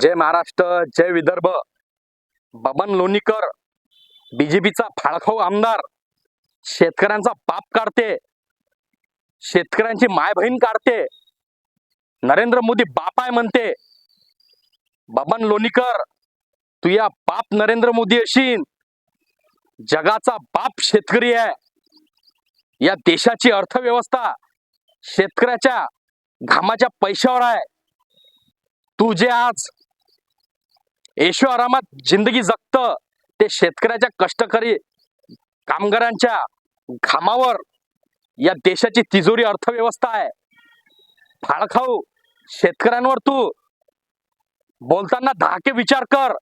जय महाराष्ट्र जय विदर्भ. बबन लोणीकर बीजेपीचा फाळखाऊ आमदार शेतकऱ्यांचा पाप काढते शेतकऱ्यांची माय बहीण काढते नरेंद्र मोदी बाप आहे म्हणते बबन लोणीकर तू या बाप नरेंद्र मोदी अशीन जगाचा बाप शेतकरी आहे. या देशाची अर्थव्यवस्था शेतकऱ्याच्या घामाच्या पैशावर आहे. तू जे आज येशू आरामात जिंदगी जगत ते शेतकऱ्याच्या कष्टकरी कामगारांच्या घामावर या देशाची तिजोरी अर्थव्यवस्था आहे. फाळखाऊ शेतकऱ्यांवर तू बोलताना धाके विचार कर.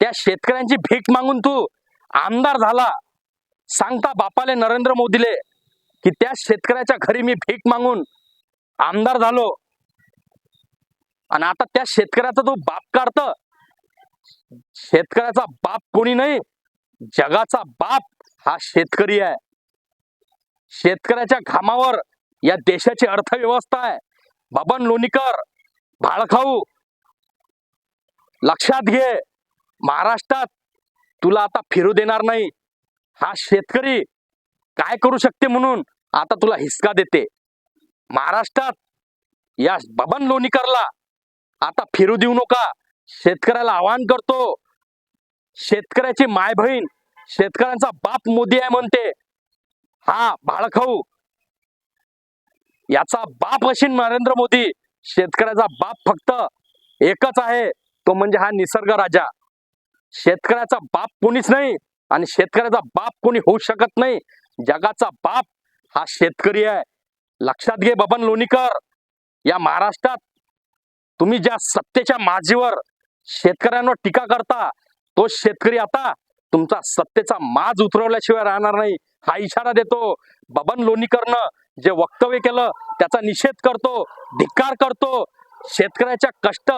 त्या शेतकऱ्यांची भीक मागून तू आमदार झाला. सांगता बापाले नरेंद्र मोदीले की त्या शेतकऱ्याच्या घरी मी भीक मागून आमदार झालो. आणि आता त्या शेतकऱ्याचा तू बाप काढत. शेतकऱ्याचा बाप कोणी नाही जगाचा बाप हा शेतकरी आहे. शेतकऱ्याच्या घामावर या देशाची अर्थव्यवस्था आहे. बबन लोणीकर भाळखाऊ लक्षात घे महाराष्ट्रात तुला आता फिरू देणार नाही. हा शेतकरी काय करू शकते म्हणून आता तुला हिसका देते. महाराष्ट्रात या बबन लोणीकरला आता फिरू देऊ नका. शेतकऱ्याला आवाहन करतो शेतकऱ्याची माय बहीण शेतकऱ्यांचा बाप मोदी आहे म्हणते. हा बाळखाऊ. याचा बाप असेल नरेंद्र मोदी शेतकऱ्याचा बाप फक्त एकच आहे तो म्हणजे हा निसर्ग राजा. शेतकऱ्याचा बाप कोणीच नाही आणि शेतकऱ्याचा बाप कोणी होऊ शकत नाही. जगाचा बाप हा शेतकरी आहे. लक्षात घे बबन लोणीकर या महाराष्ट्रात तुम्ही ज्या सत्तेच्या माझीवर शेतकऱ्यांवर टीका करता तो शेतकरी आता तुमचा सत्तेचा माज उतरवल्याशिवाय राहणार नाही. हा इशारा देतो. बबन लोणीकरनं जे वक्तव्य केलं त्याचा निषेध करतो धिक्कार करतो. शेतकऱ्याच्या कष्ट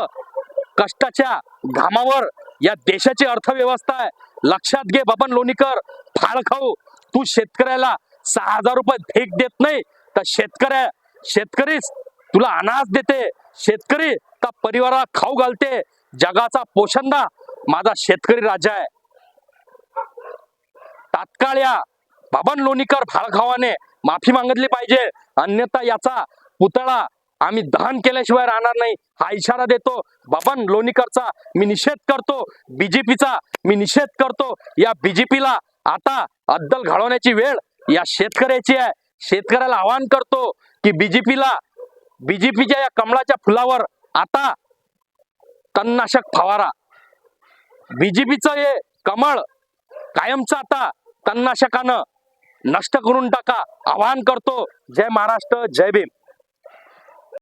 कष्टाच्या घामावर या देशाची अर्थव्यवस्था आहे. लक्षात घे बबन लोणीकर फाळ खाऊ. तू शेतकऱ्याला सहा हजार रुपये भीक देत नाही तर शेतकऱ्या शेतकरीच तुला अनाज देते. शेतकरी त्या परिवाराला खाऊ घालते. जगाचा पोषंदा माझा शेतकरी राजा आहे. तात्काळ या बाबन लोणीकर भाळखावाने माफी मागितली पाहिजे. अन्यथा याचा पुतळा आम्ही दहन केल्याशिवाय राहणार नाही. हा इशारा देतो. बाबन लोणीकरचा मी निषेध करतो. बीजेपीचा मी निषेध करतो. या बीजेपीला आता अद्दल घडवण्याची वेळ या शेतकऱ्याची आहे. शेतकऱ्याला आवाहन करतो की बीजेपीला बीजेपीच्या या कमळाच्या फुलावर आता तणनाशक फवारा. बीजेपीचं हे कमळ कायमचं आता तणनाशकानं नष्ट करून टाका. आवाहन करतो. जय महाराष्ट्र जय भीम.